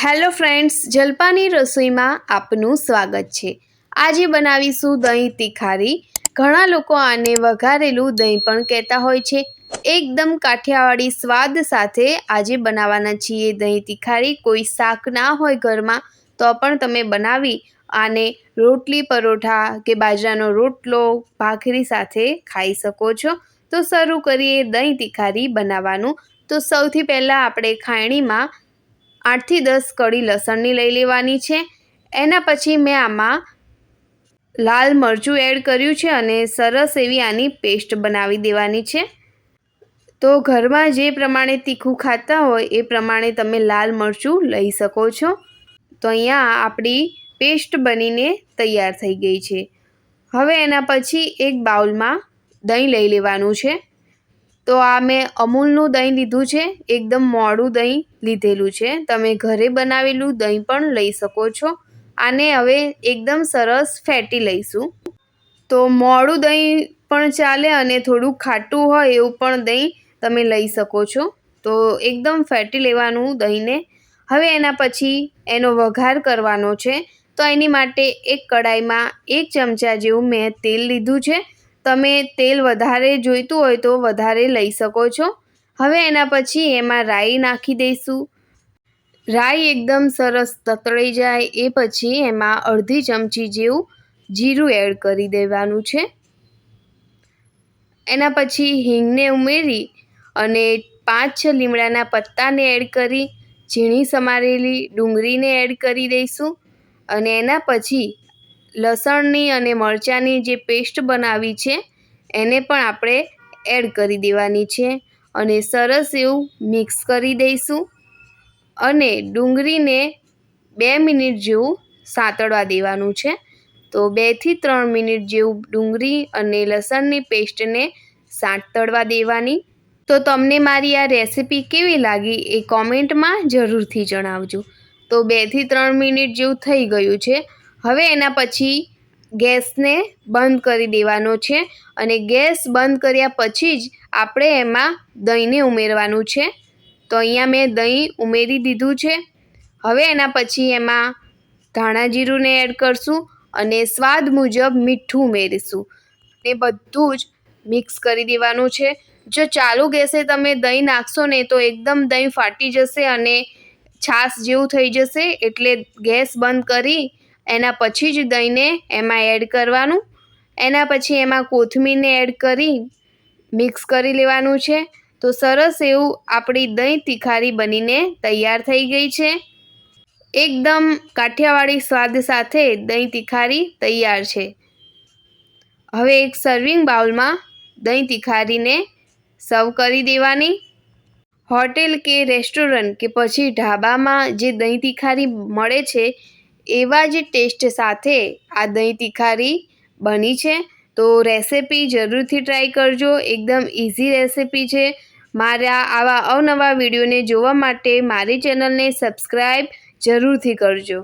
Hello friends, જલપાની રસોઈમાં આપનું સ્વાગત છે. આજે બનાવીશું દહીં તીખારી. ઘણા લોકો આને વઘારેલું દહીં પણ કહેતા હોય છે. એકદમ કાઠિયાવાડી સ્વાદ સાથે આજે બનાવવાના છીએ દહીં તીખારી. કોઈ શાક ના હોય ઘરમાં, તો પણ તમે બનાવી આને રોટલી, પરોઠા કે બાજરાનો રોટલો, ભાખરી સાથે ખાઈ શકો છો. તો શરૂ કરીએ દહીં તીખારી બનાવવાનું. તો સૌથી પહેલાં આપણે ખાયણીમાં આઠથી દસ કળી લસણની લઈ લેવાની છે. એના પછી મેં આમાં લાલ મરચું એડ કર્યું છે અને સરસ એવી આની પેસ્ટ બનાવી દેવાની છે. તો ઘરમાં જે પ્રમાણે તીખું ખાતા હોય એ પ્રમાણે તમે લાલ મરચું લઈ શકો છો. તો અહીંયા આપણી પેસ્ટ બનીને તૈયાર થઈ ગઈ છે. હવે એના પછી એક બાઉલમાં દહીં લઈ લેવાનું છે. તો આ મેં અમૂલનું દહીં લીધું છે, એકદમ મોડું દહીં લીધેલું છે. તમે ઘરે બનાવેલું દહીં પણ લઈ શકો છો. આને હવે એકદમ સરસ ફેટી લઈશું. તો મોડું દહીં પણ ચાલે અને થોડું ખાટું હોય એવું પણ દહીં તમે લઈ શકો છો. તો એકદમ ફેટી લેવાનું દહીંને. હવે એના પછી એનો વઘાર કરવાનો છે. તો એની માટે એક કડાઈમાં એક ચમચા જેવું મેં તેલ લીધું છે. તમે તેલ વધારે જોઈતું હોય તો વધારે લઈ શકો છો. હવે એના પછી એમાં રાઈ નાખી દઈશું. રાઈ એકદમ સરસ તતળી જાય, એ પછી એમાં અડધી ચમચી જેવું જીરું એડ કરી દેવાનું છે. એના પછી હિંગને ઉમેરી અને પાંચ છ લીમડાના પત્તાને એડ કરી, ઝીણી સમારેલી ડુંગળીને એડ કરી દઈશું. અને એના પછી લસણની અને મરચાંની જે પેસ્ટ બનાવી છે, એને પણ આપણે એડ કરી દેવાની છે અને સરસ એવું મિક્સ કરી દઈશું અને ડુંગળીને બે મિનિટ જેવું સાંતળવા દેવાનું છે. તો બેથી ત્રણ મિનિટ જેવું ડુંગળી અને લસણની પેસ્ટને સાંતળવા દેવાની. તો તમને મારી આ રેસિપી કેવી લાગી એ કોમેન્ટમાં જરૂરથી જણાવજો. તો બેથી ત્રણ મિનિટ જેવું થઈ ગયું છે. હવે એના પછી ગેસને બંધ કરી દેવાનો છે અને ગેસ બંધ કર્યા પછી જ આપણે એમાં દહીંને ઉમેરવાનું છે. તો અહીંયા મેં દહીં ઉમેરી દીધું છે. હવે એના પછી એમાં ધાણા જીરુંને એડ કરશું અને સ્વાદ મુજબ મીઠું ઉમેરીશું. ને બધું જ મિક્સ કરી દેવાનું છે. જો ચાલુ ગેસે તમે દહીં નાખશો ને તો એકદમ દહીં ફાટી જશે અને છાશ જેવું થઈ જશે એટલે ગેસ બંધ કરી એના પછી જ દહીંને એમાં એડ કરવાનું. એના પછી એમાં કોથમીરને એડ કરી મિક્સ કરી લેવાનું છે. તો સરસ એવું આપણી દહીં તિખારી બનીને તૈયાર થઈ ગઈ છે. એકદમ કાઠિયાવાડી સ્વાદ સાથે દહીં તિખારી તૈયાર છે. હવે એક સર્વિંગ બાઉલમાં દહીં તિખારીને સર્વ કરી દેવાની. હોટેલ કે રેસ્ટોરન્ટ કે પછી ઢાબામાં જે દહીં તિખારી મળે છે એવા જ ટેસ્ટ સાથે આ દહીં તીખારી બની છે. તો રેસિપી જરૂરથી ટ્રાય કરજો. એકદમ ઇઝી રેસિપી છે. મારા આવા અવનવા વિડીયોને જોવા માટે મારી ચેનલને સબસ્ક્રાઈબ જરૂરથી કરજો.